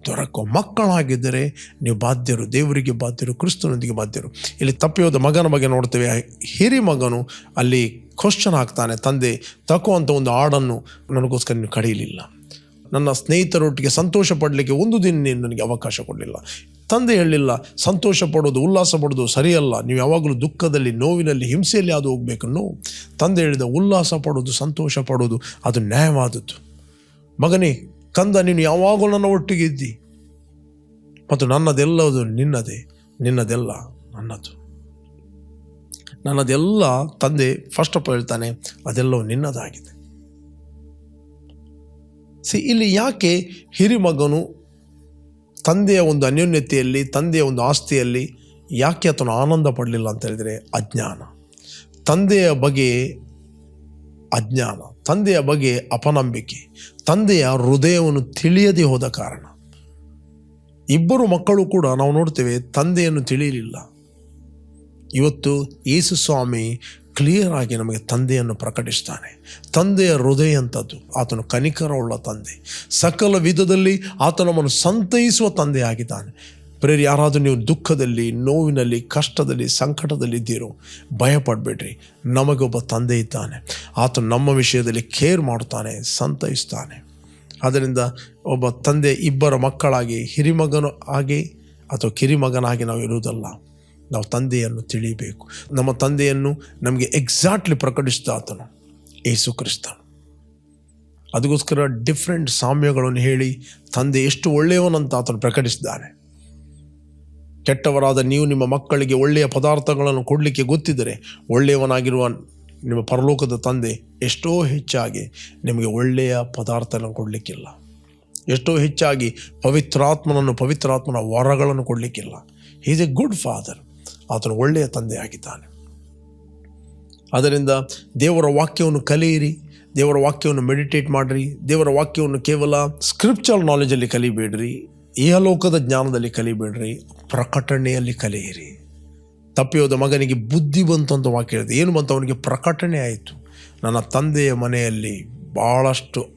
ದೊರಕೋ. ಮಕ್ಕಳಾಗಿದ್ದರೆ ನೀವು ಬಾಧ್ಯರು. ದೇವರಿಗೆ ಬಾಧ್ಯರು. ಕ್ರಿಸ್ತನೊಂದಿಗೆ ಬಾಧ್ಯರು. ಇಲ್ಲಿ ತಪ್ಪಿ ಹೋದ ಮಗನ ಬಗ್ಗೆ ನೋಡ್ತೇವೆ. ಹಿರಿ ಮಗನು ಅಲ್ಲಿ ಕ್ವಶನ್ ಹಾಕ್ತಾನೆ, ತಂದೆ ತಕೋ ಒಂದು ಹಾಡನ್ನು ನನಗೋಸ್ಕರ ನೀವು ಕಡಿಯಲಿಲ್ಲ. ನನ್ನ ಸ್ನೇಹಿತರೊಟ್ಟಿಗೆ ಸಂತೋಷ ಪಡಲಿಕ್ಕೆ ಒಂದು ದಿನ ನೀನು ನನಗೆ ಅವಕಾಶ ಕೊಡಲಿಲ್ಲ. ತಂದೆ ಹೇಳಲಿಲ್ಲ ಸಂತೋಷ ಪಡೋದು, ಉಲ್ಲಾಸ ಪಡೋದು ಸರಿಯಲ್ಲ. ನೀವು ಯಾವಾಗಲೂ ದುಃಖದಲ್ಲಿ, ನೋವಿನಲ್ಲಿ, ಹಿಂಸೆಯಲ್ಲಿ ಅದು ಹೋಗಬೇಕು ನೋ ತಂದೆ ಹೇಳಿದ, ಉಲ್ಲಾಸ ಪಡೋದು, ಸಂತೋಷ ಪಡೋದು, ಅದು ನ್ಯಾಯವಾದದ್ದು. ಮಗನೇ, ಕಂದ, ನೀನು ಯಾವಾಗಲೂ ನನ್ನ ಒಟ್ಟಿಗೆ ಇದ್ದಿ? ಮತ್ತು ನನ್ನದೆಲ್ಲದು ನಿನ್ನದೇ, ನಿನ್ನದೆಲ್ಲ ನನ್ನದು. ನನ್ನದೆಲ್ಲ ತಂದೆ ಫಸ್ಟ್ ಆಫ್ ಹೇಳ್ತಾನೆ, ಅದೆಲ್ಲವೂ ನಿನ್ನದಾಗಿದೆ. ಸಿ ಇಲ್ಲಿ ಯಾಕೆ ಹಿರಿಮಗನು ತಂದೆಯ ಒಂದು ಅನ್ಯೋನ್ಯತೆಯಲ್ಲಿ, ತಂದೆಯ ಒಂದು ಆಸ್ತಿಯಲ್ಲಿ ಯಾಕೆ ಆತನು ಆನಂದ ಪಡಲಿಲ್ಲ ಅಂತ ಹೇಳಿದರೆ ಅಜ್ಞಾನ. ತಂದೆಯ ಬಗ್ಗೆ ಅಜ್ಞಾನ, ತಂದೆಯ ಬಗ್ಗೆ ಅಪನಂಬಿಕೆ, ತಂದೆಯ ಹೃದಯವನ್ನು ತಿಳಿಯದೇ ಹೋದ ಕಾರಣ. ಇಬ್ಬರು ಮಕ್ಕಳು ಕೂಡ ನಾವು ನೋಡ್ತೇವೆ ತಂದೆಯನ್ನು ತಿಳಿಯಲಿಲ್ಲ. ಇವತ್ತು ಯೇಸು ಸ್ವಾಮಿ ಕ್ಲಿಯರ್ ಆಗಿ ನಮಗೆ ತಂದೆಯನ್ನು ಪ್ರಕಟಿಸ್ತಾನೆ. ತಂದೆಯ ಹೃದಯ ಅಂಥದ್ದು ಆತನು ಕನಿಕರವುಳ್ಳ ತಂದೆ. ಸಕಲ ವಿಧದಲ್ಲಿ ಆತ ನಮ್ಮನ್ನು ಸಂತೈಸುವ ತಂದೆ ಆಗಿದ್ದಾನೆ. ಪ್ರೇರಿ ಯಾರಾದರೂ ನೀವು ದುಃಖದಲ್ಲಿ, ನೋವಿನಲ್ಲಿ, ಕಷ್ಟದಲ್ಲಿ, ಸಂಕಟದಲ್ಲಿ ಇದ್ದೀರೋ, ಭಯಪಡಬೇಡ್ರಿ. ನಮಗೊಬ್ಬ ತಂದೆ ಇದ್ದಾನೆ. ಆತ ನಮ್ಮ ವಿಷಯದಲ್ಲಿ ಕೇರ್ ಮಾಡ್ತಾನೆ ಸಂತೈಸ್ತಾನೆ. ಆದ್ದರಿಂದ ಒಬ್ಬ ತಂದೆ ಇಬ್ಬರ ಮಕ್ಕಳಾಗಿ, ಹಿರಿಮಗನು ಆಗಿ ಅಥವಾ ಕಿರಿಮಗನಾಗಿ ನಾವು ಇರುವುದಲ್ಲ ನಾವು ತಂದೆಯನ್ನು ತಿಳಿಯಬೇಕು. ನಮ್ಮ ತಂದೆಯನ್ನು ನಮಗೆ ಎಕ್ಸಾಕ್ಟ್ಲಿ ಪ್ರಕಟಿಸಿದ ಆತನು ಏಸು ಕ್ರಿಸ್ತ. ಅದಕ್ಕೋಸ್ಕರ ಡಿಫ್ರೆಂಟ್ ಸಾಮ್ಯಗಳನ್ನು ಹೇಳಿ ತಂದೆ ಎಷ್ಟು ಒಳ್ಳೆಯವನಂತ ಆತನು ಪ್ರಕಟಿಸಿದ್ದಾನೆ. ಕೆಟ್ಟವರಾದ ನೀವು ನಿಮ್ಮ ಮಕ್ಕಳಿಗೆ ಒಳ್ಳೆಯ ಪದಾರ್ಥಗಳನ್ನು ಕೊಡಲಿಕ್ಕೆ ಗೊತ್ತಿದ್ದರೆ ಒಳ್ಳೆಯವನಾಗಿರುವ ನಿಮ್ಮ ಪರಲೋಕದ ತಂದೆ ಎಷ್ಟೋ ಹೆಚ್ಚಾಗಿ ನಿಮಗೆ ಒಳ್ಳೆಯ ಪದಾರ್ಥಗಳನ್ನು ಕೊಡಲಿಕ್ಕಿಲ್ಲ. ಎಷ್ಟೋ ಹೆಚ್ಚಾಗಿ ಪವಿತ್ರಾತ್ಮನನ್ನು ಪವಿತ್ರಾತ್ಮನ ವರಗಳನ್ನು ಕೊಡಲಿಕ್ಕಿಲ್ಲ. ಈಸ್ ಎ ಗುಡ್ ಫಾದರ್ ಆತನು ಒಳ್ಳೆಯ ತಂದೆಯಾಗಿದ್ದಾನೆ. ಅದರಿಂದ ದೇವರ ವಾಕ್ಯವನ್ನು ಕಲಿಯಿರಿ, ದೇವರ ವಾಕ್ಯವನ್ನು ಮೆಡಿಟೇಟ್ ಮಾಡಿರಿ, ದೇವರ ವಾಕ್ಯವನ್ನು ಕೇವಲ ಸ್ಕ್ರಿಪ್ಚರ್ ನಾಲೆಜಲ್ಲಿ ಕಲಿಬೇಡ್ರಿ, ಏಹಲೋಕದ ಜ್ಞಾನದಲ್ಲಿ ಕಲಿಬೇಡ್ರಿ, ಪ್ರಕಟಣೆಯಲ್ಲಿ ಕಲಿಯಿರಿ. ತಪ್ಪಿಯೋದ ಮಗನಿಗೆ ಬುದ್ಧಿ ಬಂತು ಅಂತ ವಾಕ್ಯ ಹೇಳಿದೆ. ಏನು ಬಂತು? ಅವನಿಗೆ ಪ್ರಕಟಣೆ ಆಯಿತು. ನನ್ನ ತಂದೆಯ ಮನೆಯಲ್ಲಿ ಭಾಳಷ್ಟು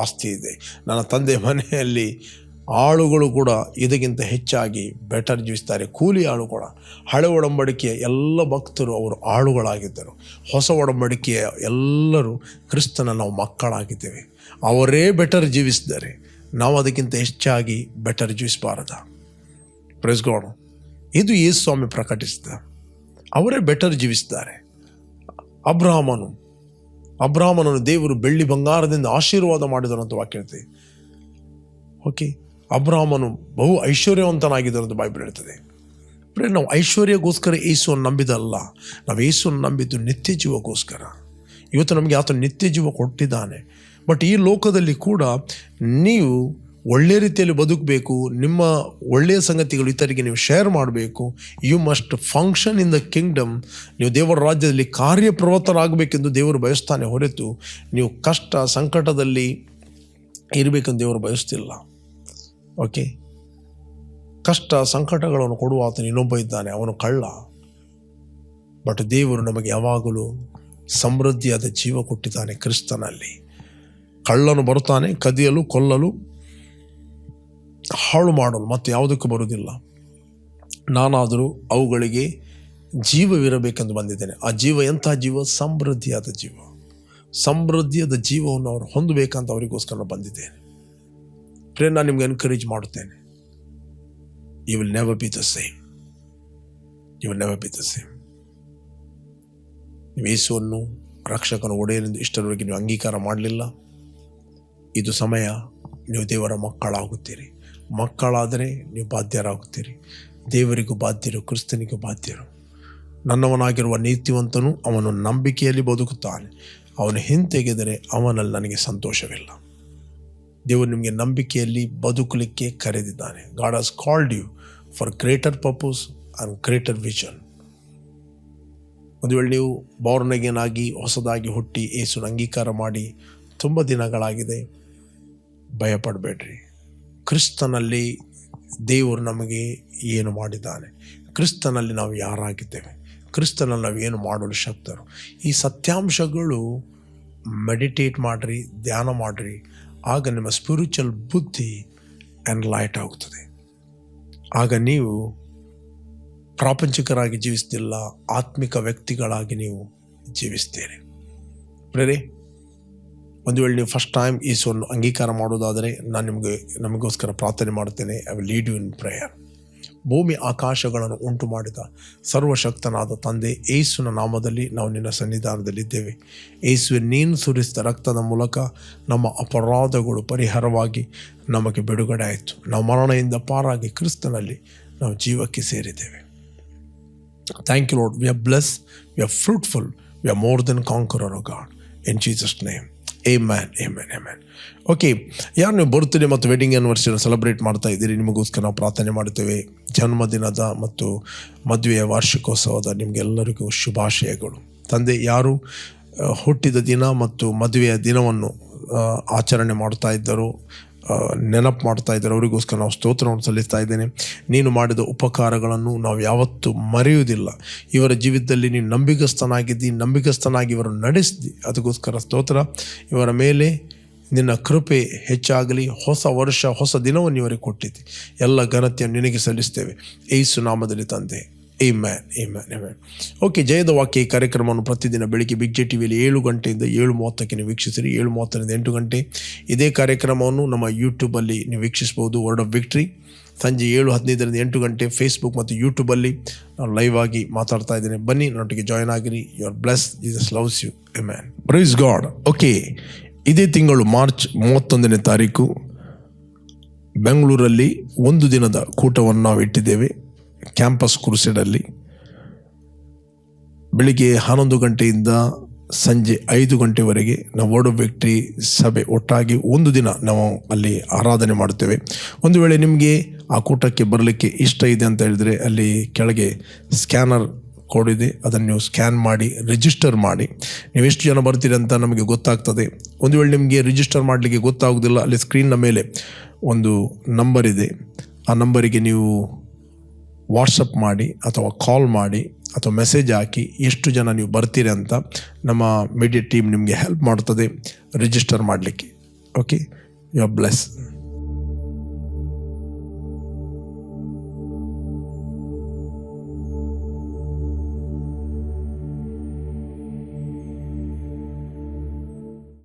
ಆಸ್ತಿ ಇದೆ. ನನ್ನ ತಂದೆಯ ಮನೆಯಲ್ಲಿ ಆಳುಗಳು ಕೂಡ ಇದಕ್ಕಿಂತ ಹೆಚ್ಚಾಗಿ ಬೆಟರ್ ಜೀವಿಸ್ತಾರೆ. ಕೂಲಿ ಆಳು ಕೂಡ. ಹಳೆ ಒಡಂಬಡಿಕೆಯ ಎಲ್ಲ ಭಕ್ತರು ಅವರು ಆಳುಗಳಾಗಿದ್ದರು. ಹೊಸ ಒಡಂಬಡಿಕೆಯ ಎಲ್ಲರೂ ಕ್ರಿಸ್ತನ ನಾವು ಮಕ್ಕಳಾಗಿದ್ದೇವೆ. ಅವರೇ ಬೆಟರ್ ಜೀವಿಸಿದ್ದಾರೆ. ನಾವು ಅದಕ್ಕಿಂತ ಹೆಚ್ಚಾಗಿ ಬೆಟರ್ ಜೀವಿಸಬಾರದ. ಪ್ರೆಸ್ಗೋಣ ಇದು ಯೇಸು ಸ್ವಾಮಿ ಪ್ರಕಟಿಸಿದ. ಅವರೇ ಬೆಟರ್ ಜೀವಿಸಿದ್ದಾರೆ. ಅಬ್ರಾಹ್ಮನು, ಅಬ್ರಾಹ್ಮನನ್ನು ದೇವರು ಬೆಳ್ಳಿ ಬಂಗಾರದಿಂದ ಆಶೀರ್ವಾದ ಮಾಡಿದನು ಅಂತ ವಾಕ್ಯ ಹೇಳ್ತದೆ ಓಕೆ ಅಬ್ರಾಹ್ಮನು ಬಹು ಐಶ್ವರ್ಯವಂತನಾಗಿದ್ದನು ಅಂತ ಬೈಬಲ್ ಹೇಳ್ತದೆ. ನಾವು ಐಶ್ವರ್ಯಗೋಸ್ಕರ ಯೇಸುವನ್ನು ನಂಬಿದಲ್ಲ. ನಾವು ಯೇಸುವನ್ನು ನಂಬಿದ್ದು ನಿತ್ಯ ಜೀವಕ್ಕೋಸ್ಕರ. ಇವತ್ತು ನಮಗೆ ಆತ ನಿತ್ಯ ಜೀವ ಕೊಟ್ಟಿದ್ದಾನೆ. ಬಟ್ ಈ ಲೋಕದಲ್ಲಿ ಕೂಡ ನೀವು ಒಳ್ಳೆಯ ರೀತಿಯಲ್ಲಿ ಬದುಕಬೇಕು, ನಿಮ್ಮ ಒಳ್ಳೆಯ ಸಂಗತಿಗಳು ಇತರಿಗೆ ನೀವು ಶೇರ್ ಮಾಡಬೇಕು. You must function in the kingdom ನೀವು ದೇವರ ರಾಜ್ಯದಲ್ಲಿ ಕಾರ್ಯಪ್ರವೃತ್ತರಾಗಬೇಕೆಂದು ದೇವರು ಬಯಸ್ತಾನೆ ಹೊರತು ನೀವು ಕಷ್ಟ, ಸಂಕಟದಲ್ಲಿ ಇರಬೇಕೆಂದು ದೇವರು ಬಯಸ್ತಿಲ್ಲ. ಓಕೆ. ಕಷ್ಟ ಸಂಕಟಗಳನ್ನು ಕೊಡುವ ಆತನು ಇನ್ನೊಬ್ಬ ಇದ್ದಾನೆ, ಅವನು ಕಳ್ಳ. ಬಟ್ ದೇವರು ನಮಗೆ ಯಾವಾಗಲೂ ಸಮೃದ್ಧಿಯಾದ ಜೀವ ಕೊಟ್ಟಿದ್ದಾನೆ ಕ್ರಿಸ್ತನಲ್ಲಿ. ಕಳ್ಳನು ಬರುತ್ತಾನೆ, ಕದಿಯಲು, ಕೊಲ್ಲಲು, ಹಾಳು ಮಾಡಲು, ಮತ್ತು ಯಾವುದಕ್ಕೂ ಬರುವುದಿಲ್ಲ. ನಾನಾದರೂ ಅವುಗಳಿಗೆ ಜೀವವಿರಬೇಕೆಂದು ಬಂದಿದ್ದೇನೆ. ಆ ಜೀವ ಎಂಥ ಜೀವ? ಸಮೃದ್ಧಿಯಾದ ಜೀವ. ಸಮೃದ್ಧಿಯಾದ ಜೀವವನ್ನು ಅವರು ಹೊಂದಬೇಕಂತ ಅವರಿಗೋಸ್ಕರ ಬಂದಿದ್ದೇನೆ. ಪ್ರೇ ನಾನು ನಿಮ್ಗೆ ಎನ್ಕರೇಜ್ ಮಾಡುತ್ತೇನೆ. You will never be the same you will never be the same ನೀವು ಯೇಸುವನ್ನು ರಕ್ಷಕನ ಒಡೆಯನೆಂದು ಇಷ್ಟರವರೆಗೆ ನೀವು ಅಂಗೀಕಾರ ಮಾಡಲಿಲ್ಲ. ಇದು ಸಮಯ ನೀವು ದೇವರ ಮಕ್ಕಳಾಗುತ್ತೀರಿ. ಮಕ್ಕಳಾದರೆ ನೀವು ಬಾಧ್ಯರಾಗುತ್ತೀರಿ. ದೇವರಿಗೂ ಬಾಧ್ಯರು, ಕ್ರಿಸ್ತನಿಗೂ ಬಾಧ್ಯರು. ನನ್ನವನಾಗಿರುವ ನೀತಿವಂತನು ಅವನು ನಂಬಿಕೆಯಲ್ಲಿ ಬದುಕುತ್ತಾನೆ. ಅವನು ಹಿಂತೆಗೆದರೆ ಅವನಲ್ಲಿ ನನಗೆ ಸಂತೋಷವಿಲ್ಲ. ದೇವರು ನಿಮಗೆ ನಂಬಿಕೆಯಲ್ಲಿ ಬದುಕಲಿಕ್ಕೆ ಕರೆದಿದ್ದಾನೆ. God has called you for greater purpose and greater vision ಒಂದು ವೇಳೆ ನೀವು ಬೌರ್ನಗೇನಾಗಿ ಹೊಸದಾಗಿ ಹುಟ್ಟಿ ಏಸುನ ಅಂಗೀಕಾರ ಮಾಡಿ, ತುಂಬ ದಿನಗಳಾಗಿದೆ, ಭಯಪಡಬೇಡ್ರಿ. ಕ್ರಿಸ್ತನಲ್ಲಿ ದೇವರು ನಮಗೆ ಏನು ಮಾಡಿದ್ದಾನೆ? ಕ್ರಿಸ್ತನಲ್ಲಿ ನಾವು ಯಾರಾಗಿದ್ದೇವೆ? ಕ್ರಿಸ್ತನಲ್ಲಿ ನಾವು ಏನು ಮಾಡಲು ಶಕ್ತರು? ಈ ಸತ್ಯಾಂಶಗಳು ಮೆಡಿಟೇಟ್ ಮಾಡಿರಿ, ಧ್ಯಾನ ಮಾಡಿರಿ. ಆಗ ನಿಮ್ಮ ಸ್ಪಿರಿಚುವಲ್ ಬುದ್ಧಿ ಆ್ಯಂಡ್ ಲೈಟ್ ಆಗುತ್ತದೆ. ಆಗ ನೀವು ಪ್ರಾಪಂಚಿಕರಾಗಿ ಜೀವಿಸ್ತಿಲ್ಲ, ಆತ್ಮಿಕ ವ್ಯಕ್ತಿಗಳಾಗಿ ನೀವು ಜೀವಿಸ್ತೀರಿ. ಪ್ರೇರೆ ಒಂದು ವೇಳೆ ನೀವು ಫಸ್ಟ್ ಟೈಮ್ ಈಸನ್ನು ಅಂಗೀಕಾರ ಮಾಡೋದಾದರೆ, ನಾನು ನಿಮಗೆ, ನಮಗೋಸ್ಕರ ಪ್ರಾರ್ಥನೆ ಮಾಡುತ್ತೇನೆ. I will lead you in prayer ಭೂಮಿ ಆಕಾಶಗಳನ್ನು ಉಂಟು ಮಾಡಿದ ಸರ್ವಶಕ್ತನಾದ ತಂದೆ ಏಸುನ ನಾಮದಲ್ಲಿ ನಾವು ನಿನ್ನ ಸನ್ನಿಧಾನದಲ್ಲಿದ್ದೇವೆ. ಏಸುವೆ ನೀನು ಸುರಿಸಿದ ರಕ್ತದ ಮೂಲಕ ನಮ್ಮ ಅಪರಾಧಗಳು ಪರಿಹಾರವಾಗಿ ನಮಗೆ ಬಿಡುಗಡೆ ಆಯಿತು ನಾವು ಮರಣದಿಂದ ಪಾರಾಗಿ ಕ್ರಿಸ್ತನಲ್ಲಿ ನಾವು ಜೀವಕ್ಕೆ ಸೇರಿದ್ದೇವೆ. Thank you Lord we are bless we are fruitful we are more than conqueror God in Jesus name amen amen amen okay ಯಾರು ನೀವು ಬರ್ತ್ಡೇ ಮತ್ತು ವೆಡ್ಡಿಂಗ್ ಆ್ಯನಿವರ್ಸರಿನ ಸೆಲೆಬ್ರೇಟ್ ಮಾಡ್ತಾ ಇದ್ದೀರಿ? ನಿಮಗೋಸ್ಕರ ನಾವು ಪ್ರಾರ್ಥನೆ ಮಾಡ್ತೇವೆ ಜನ್ಮದಿನದ ಮತ್ತು ಮದುವೆಯ ವಾರ್ಷಿಕೋತ್ಸವದ ನಿಮಗೆಲ್ಲರಿಗೂ ಶುಭಾಶಯಗಳು. ತಂದೆ, ಯಾರು ಹುಟ್ಟಿದ ದಿನ ಮತ್ತು ಮದುವೆಯ ದಿನವನ್ನು ಆಚರಣೆ ಮಾಡ್ತಾ ಇದ್ದರು? ನೆನಪು ಮಾಡ್ತಾ ಇದ್ದಾರೆ. ಅವರಿಗೋಸ್ಕರ ನಾವು ಸ್ತೋತ್ರವನ್ನು ಸಲ್ಲಿಸ್ತಾ ಇದ್ದೇನೆ. ನೀನು ಮಾಡಿದ ಉಪಕಾರಗಳನ್ನು ನಾವು ಯಾವತ್ತೂ ಮರೆಯುವುದಿಲ್ಲ. ಇವರ ಜೀವಿತದಲ್ಲಿ ನೀನು ನಂಬಿಗಸ್ತನಾಗಿದ್ದಿ, ನಂಬಿಗಸ್ತನಾಗಿ ಇವರು ನಡೆಸಿದಿ ಅದಕ್ಕೋಸ್ಕರ ಸ್ತೋತ್ರ. ಇವರ ಮೇಲೆ ನಿನ್ನ ಕೃಪೆ ಹೆಚ್ಚಾಗಲಿ. ಹೊಸ ವರ್ಷ, ಹೊಸ ದಿನವನ್ನು ಇವರಿಗೆ ಕೊಟ್ಟಿದ್ದಿ. ಎಲ್ಲ ಘನತೆಯನ್ನು ನಿನಗೆ ಸಲ್ಲಿಸ್ತೇವೆ. ಏಸು ನಾಮದಲ್ಲಿ ತಂದೆ. ಎ ಮ್ಯಾನ್ ಎ ಓಕೆ ಜಯದ ವಾಕ್ಯ ಈ ಕಾರ್ಯಕ್ರಮವನ್ನು ಪ್ರತಿದಿನ ಬೆಳಿಗ್ಗೆ ಬಿಗ್ ಜೆ ಟಿವಿಯಲ್ಲಿ ಏಳು ಗಂಟೆಯಿಂದ ಏಳು ಮೂವತ್ತಕ್ಕೆ ನೀವು ವೀಕ್ಷಿಸಿರಿ. ಏಳು ಮೂವತ್ತರಿಂದ ಎಂಟು ಗಂಟೆ ಇದೇ ಕಾರ್ಯಕ್ರಮವನ್ನು ನಮ್ಮ ಯೂಟ್ಯೂಬಲ್ಲಿ ನೀವು ವೀಕ್ಷಿಸ್ಬೋದು ವರ್ಡ್ ಆಫ್ ವಿಕ್ಟ್ರಿ ಸಂಜೆ ಏಳು ಹದಿನೈದರಿಂದ ಎಂಟು ಗಂಟೆ ಫೇಸ್ಬುಕ್ ಮತ್ತು ಯೂಟ್ಯೂಬಲ್ಲಿ ನಾನು ಲೈವ್ ಆಗಿ ಮಾತಾಡ್ತಾ ಇದ್ದೇನೆ. ಬನ್ನಿ, ನನ್ನೊಟ್ಟಿಗೆ ಜಾಯ್ನ್ ಆಗಿರಿ. You are bless Jesus loves you amen praise God okay ಇದೇ ತಿಂಗಳು ಮಾರ್ಚ್ ಮೂವತ್ತೊಂದನೇ ತಾರೀಕು. ಬೆಂಗಳೂರಲ್ಲಿ ಒಂದು ದಿನದ ಕೂಟವನ್ನು ನಾವು ಇಟ್ಟಿದ್ದೇವೆ ಕ್ಯಾಂಪಸ್ ಕುರುಸೆಡಲ್ಲಿ ಬೆಳಿಗ್ಗೆ ಹನ್ನೊಂದು ಗಂಟೆಯಿಂದ ಸಂಜೆ ಐದು ಗಂಟೆವರೆಗೆ ನಾವು ವರ್ಡ್ ಆಫ್ ವಿಕ್ಟ್ರಿ ಸಭೆ. ಒಟ್ಟಾಗಿ ಒಂದು ದಿನ ನಾವು ಅಲ್ಲಿ ಆರಾಧನೆ ಮಾಡುತ್ತೇವೆ. ಒಂದು ವೇಳೆ ನಿಮಗೆ ಆ ಕೂಟಕ್ಕೆ ಬರಲಿಕ್ಕೆ ಇಷ್ಟ ಇದೆ ಅಂತ ಹೇಳಿದರೆ ಅಲ್ಲಿ ಕೆಳಗೆ ಸ್ಕ್ಯಾನರ್ ಕೋಡ್ ಇದೆ. ಅದನ್ನು ನೀವು ಸ್ಕ್ಯಾನ್ ಮಾಡಿ, ರಿಜಿಸ್ಟರ್ ಮಾಡಿ. ನೀವು ಎಷ್ಟು ಜನ ಬರ್ತೀರಿ ಅಂತ ನಮಗೆ ಗೊತ್ತಾಗ್ತದೆ. ಒಂದು ವೇಳೆ ನಿಮಗೆ ರಿಜಿಸ್ಟರ್ ಮಾಡಲಿಕ್ಕೆ ಗೊತ್ತಾಗೋದಿಲ್ಲ, ಅಲ್ಲಿ ಸ್ಕ್ರೀನ್ನ ಮೇಲೆ ಒಂದು ನಂಬರ್ ಇದೆ. ಆ ನಂಬರಿಗೆ ನೀವು ವಾಟ್ಸಪ್ ಮಾಡಿ ಅಥವಾ ಕಾಲ್ ಮಾಡಿ ಅಥವಾ ಮೆಸೇಜ್ ಹಾಕಿ ಎಷ್ಟು ಜನ ನೀವು ಬರ್ತೀರಿ ಅಂತ ನಮ್ಮ ಮೀಡಿಯಾ ಟೀಮ್ ನಿಮಗೆ ಹೆಲ್ಪ್ ಮಾಡ್ತದೆ, ರಿಜಿಸ್ಟರ್ ಮಾಡಲಿಕ್ಕೆ. Okay you are bless